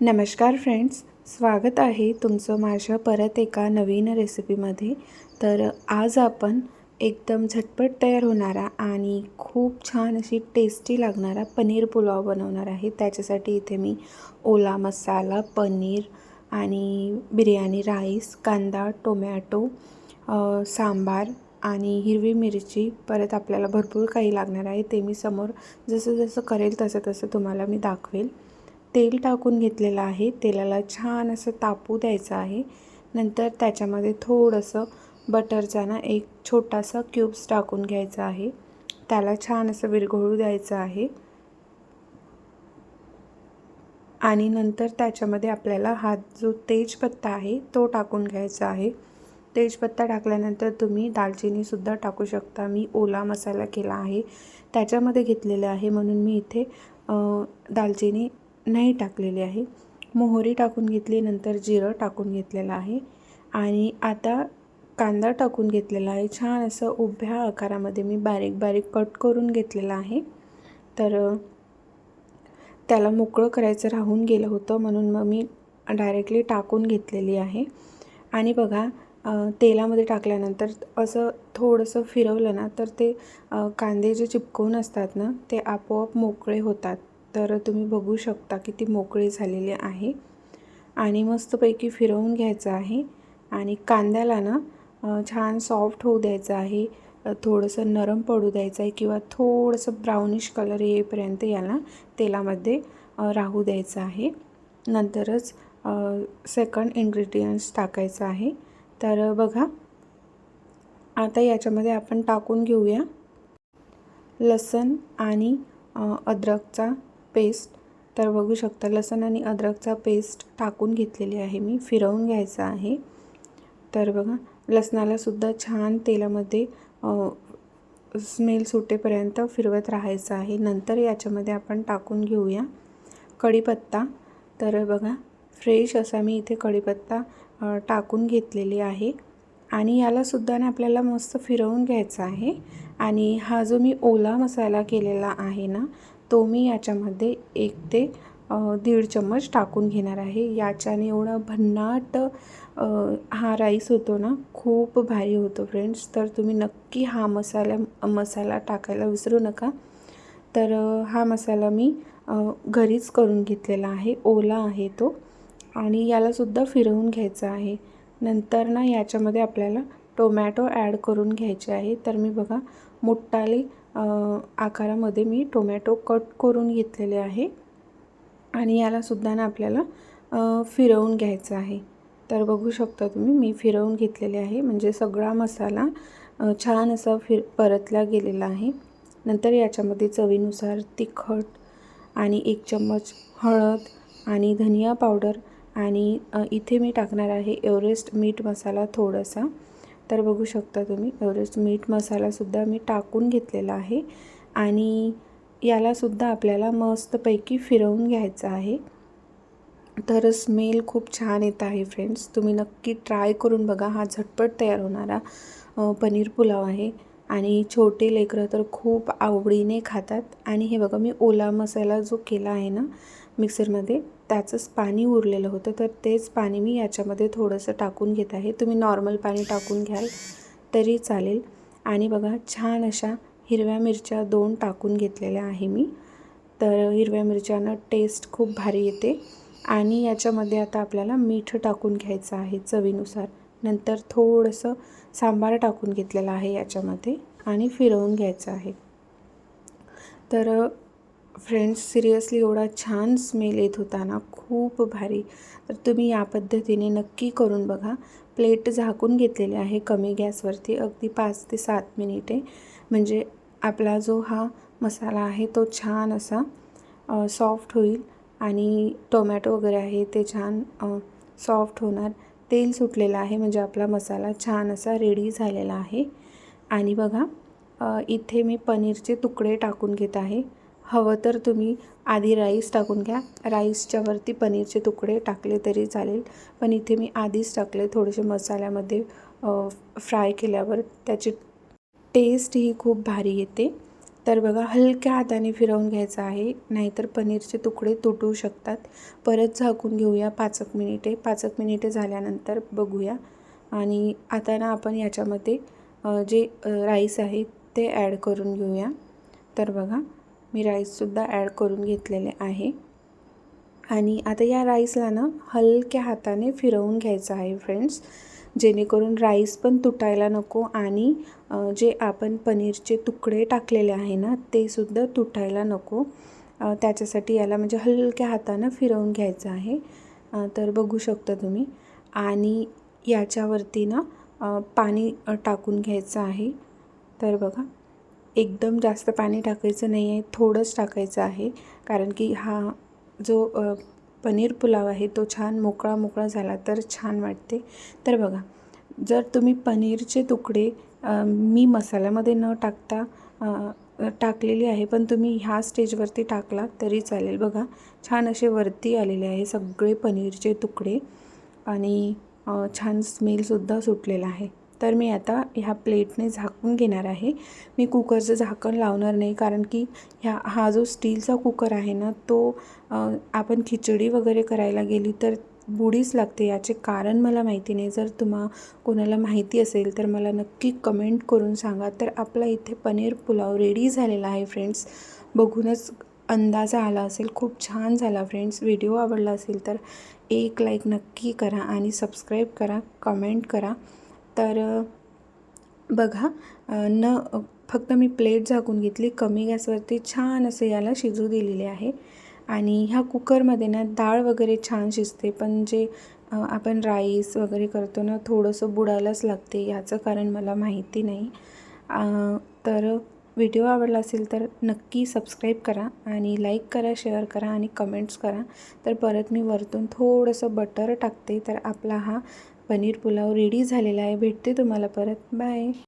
नमस्कार फ्रेंड्स स्वागत आहे तुमचं माझ्या परत एका नवीन रेसिपीमध्ये. तर आज आपण एकदम झटपट तयार होणारा आणि खूप छान अशी टेस्टी लागणारा पनीर पुलाव बनवणार आहे. त्याच्यासाठी इथे मी ओला मसाला पनीर आणि बिर्याणी राईस कांदा टोमॅटो सांबार आणि हिरवी मिरची परत आपल्याला भरपूर काही लागणार आहे. ते मी समोर जसं जसं करेल तसं तसं तुम्हाला मी दाखवेल. तेल टाकून घेतलेलं आहे. तेलाला छान असं तापू द्यायचं आहे. नंतर त्याच्यामध्ये थोडंसं बटरचा ना एक छोटासा क्यूब्स टाकून घ्यायचा आहे. त्याला छान असं विरघळू द्यायचं आहे. आणि नंतर त्याच्यामध्ये आपल्याला हा जो तेजपत्ता आहे तो टाकून घ्यायचा आहे. तेजपत्ता टाकल्यानंतर तुम्ही दालचिनीसुद्धा टाकू शकता. मी ओला मसाला केला आहे. त्याच्यामध्ये घेतलेलं आहे म्हणून मी इथे दालचिनी नाही टाकलेली आहे. मोहरी टाकून घेतली नंतर जिरं टाकून घेतलेलं आहे. आणि आता कांदा टाकून घेतलेला आहे. छान असं उभ्या आकारामध्ये मी बारीक बारीक कट करून घेतलेला आहे. तर त्याला मोकळं करायचं राहून गेलं होतं म्हणून मग मी डायरेक्टली टाकून घेतलेली आहे. आणि बघा तेलामध्ये टाकल्यानंतर असं थोडंसं फिरवलं ना तर ते कांदे जे चिपकून असतात ना ते आपोआप मोकळे होतात. तर तुम्ही बघू शकता की ती मोकळी झालेली आहे. आणि मस्तपैकी फिरवून घ्यायचं आहे. आणि कांद्याला ना छान सॉफ्ट होऊ द्यायचं आहे. थोडंसं नरम पडू द्यायचं आहे किंवा थोडंसं ब्राउनिश कलर येईपर्यंत याला तेलामध्ये राहू द्यायचं आहे. नंतरच सेकंड इन्ग्रेडियंट्स टाकायचं आहे. तर बघा आता याच्यामध्ये आपण टाकून घेऊया. लसण आणि अद्रकचा पेस्ट तर बघू शकता लसण आणि अद्रकचा पेस्ट टाकून घेतलेली आहे मी. फिरवून घ्यायचं आहे. तर बघा लसणाला सुद्धा छान तेलामध्ये स्मेल सुटेपर्यंत फिरवत राहायचं आहे. नंतर याच्यामध्ये आपण टाकून घेऊया कढीपत्ता. तर बघा फ्रेश असा मी इथे कढीपत्ता टाकून घेतलेली आहे. आणि यालासुद्धा ना आपल्याला मस्त फिरवून घ्यायचं आहे. आणि हा जो मी ओला मसाला केलेला आहे ना तो मी याच्यामध्ये एक ते दीड चम्मच टाकून घेणार आहे. याच्याने एवढा भन्नाट हा राईस होतो ना खूप भारी होतो फ्रेंड्स तर तुम्ही नक्की हा मसाला मसाला टाकायला विसरू नका. तर हा मसाला मी घरीच करून घेतलेला आहे. ओला आहे तो. आणि यालासुद्धा फिरवून घ्यायचा आहे. नंतर ना याच्यामध्ये आपल्याला टोमॅटो ॲड करून घ्यायचे आहे. तर मी बघा मोठाले आकारामध्ये मी टोमॅटो कट करून घेतलेले आहे. आणि यालासुद्धा ना आपल्याला फिरवून घ्यायचं आहे. तर बघू शकता तुम्ही मी फिरवून घेतलेले आहे. म्हणजे सगळा मसाला छान असा फिर परतला गेलेला आहे. नंतर याच्यामध्ये चवीनुसार तिखट आणि एक चम्मच हळद आणि धनिया पावडर आणि इथे मी टाकणार आहे एवरेस्ट मीठ मसाला थोडासा. तर बघू शकता तुम्ही एव्हरेस्ट मीठ मसालासुद्धा मी टाकून घेतलेला आहे. आणि यालासुद्धा आपल्याला मस्तपैकी फिरवून घ्यायचं आहे. तर स्मेल खूप छान येत आहे फ्रेंड्स. तुम्ही नक्की ट्राय करून बघा हा झटपट तयार होणारा पनीर पुलाव आहे. आणि छोटे लेकरं तर खूप आवडीने खातात. आणि हे बघा मी ओला मसाला जो केला आहे ना मिक्सरमध्ये त्याचंच पाणी उरलेलं होतं. तर तेच पाणी मी याच्यामध्ये थोडंसं टाकून घेत आहे. तुम्ही नॉर्मल पाणी टाकून घ्याल तरी चालेल. आणि बघा छान अशा हिरव्या मिरच्या दोन टाकून घेतलेल्या आहे मी. तर हिरव्या मिरच्यानं टेस्ट खूप भारी येते. आणि याच्यामध्ये आता आपल्याला मीठ टाकून घ्यायचं आहे चवीनुसार. नंतर थोडंसं सांबार टाकून घेतलेलं आहे याच्यामध्ये आणि फिरवून घ्यायचं आहे. तर फ्रेंड्स सिरियसली एवढा छान स्मेल येत होता ना खूप भारी. तर तुम्ही या पद्धतीने नक्की करून बघा. प्लेट झाकून घेतलेली आहे कमी गॅसवरती अगदी पाच ते सात मिनिटे. म्हणजे आपला जो हा मसाला आहे तो छान असा सॉफ्ट होईल आणि टोमॅटो वगैरे आहे ते छान सॉफ्ट होणार. तेल सुटलेलं आहे म्हणजे आपला मसाला छान असा रेडी झालेला आहे. आणि बघा इथे मी पनीरचे तुकडे टाकून घेत आहे. हवं तर तुम्ही आधी राईस टाकून घ्या. राईसच्या वरती पनीरचे तुकडे टाकले तरी चालेल. पण इथे मी आधीच टाकले थोडेसे मसाल्यामध्ये फ्राय केल्यावर. त्याची टेस्ट ही खूप भारी येते. तर बघा हलक्या हाताने फिरवून घ्यायचं आहे. नाहीतर पनीरचे तुकडे तुटू शकतात. परत झाकून घेऊया पाच एक मिनिटे. पाच एक मिनिटे झाल्यानंतर बघूया. आणि आता ना आपण याच्यामध्ये जे राईस आहे ते ॲड करून घेऊया. तर बघा मी राईससुद्धा ॲड करून घेतलेले आहे. आणि आता या राईसला ना हलक्या हाताने फिरवून घ्यायचं आहे फ्रेंड्स जेणेकरून राईस पण तुटायला नको आणि जे आपण पनीरचे तुकडे टाकलेले आहे ना ते सुद्धा तुटायला नको. त्याच्यासाठी याला म्हणजे हलक्या हातानं फिरवून घ्यायचं आहे. तर बघू शकता तुम्ही. आणि याच्यावरती ना पाणी टाकून घ्यायचं आहे. तर बघा. एकदम जास्त पाणी टाकायचं नाही आहे थोडंच टाकायचं आहे. कारण की हा जो पनीर पुलाव आहे तो छान मोकळा मोकळा झाला तर छान वाटते. तर बघा जर तुम्ही पनीरचे तुकडे मी मसाल्यामध्ये न टाकता टाकलेली आहे पण तुम्ही ह्या स्टेजवरती टाकला तरी चालेल. बघा छान असे वरती आलेले आहे सगळे पनीरचे तुकडे आणि छान स्मेलसुद्धा सुटलेला आहे. तर मी आता ह्या प्लेटने झाकून घेणार आहे. मी कुकरचं झाकण लावणार नाही कारण की ह्या हा जो स्टीलचा कुकर आहे ना तो आपण खिचडी वगैरे करायला गेली तर बुडीच लागते याचे कारण मला माहिती नाही. जर तुम्हा कोणाला माहिती असेल तर मला नक्की कमेंट करून सांगा. तर आपला इथे पनीर पुलाव रेडी झालेला आहे फ्रेंड्स. बघूनच अंदाजा आला असेल. खूप छान झाला फ्रेंड्स. व्हिडिओ आवडला असेल तर एक लाईक नक्की करा आणि सबस्क्राईब करा कमेंट करा. तर बघा न फक्त मी प्लेट झाकून घेतली. कमी गॅसवरती छान असे याला शिजू दिलेले आहे. आणि ह्या कुकरमध्ये ना डाळ वगैरे छान शिजते. पण जे आपण राईस वगैरे करतो ना थोडंसं बुडायलाच लागते. याचं कारण मला माहिती नाही. तर व्हिडिओ आवडला असेल तर नक्की सबस्क्राईब करा आणि लाईक करा शेअर करा आणि कमेंट्स करा. तर परत मी वरतून थोडंसं बटर टाकते. तर आपला हा पनीर पुलाव रेडी झालेला आहे. भेटते तुम्हाला परत. बाय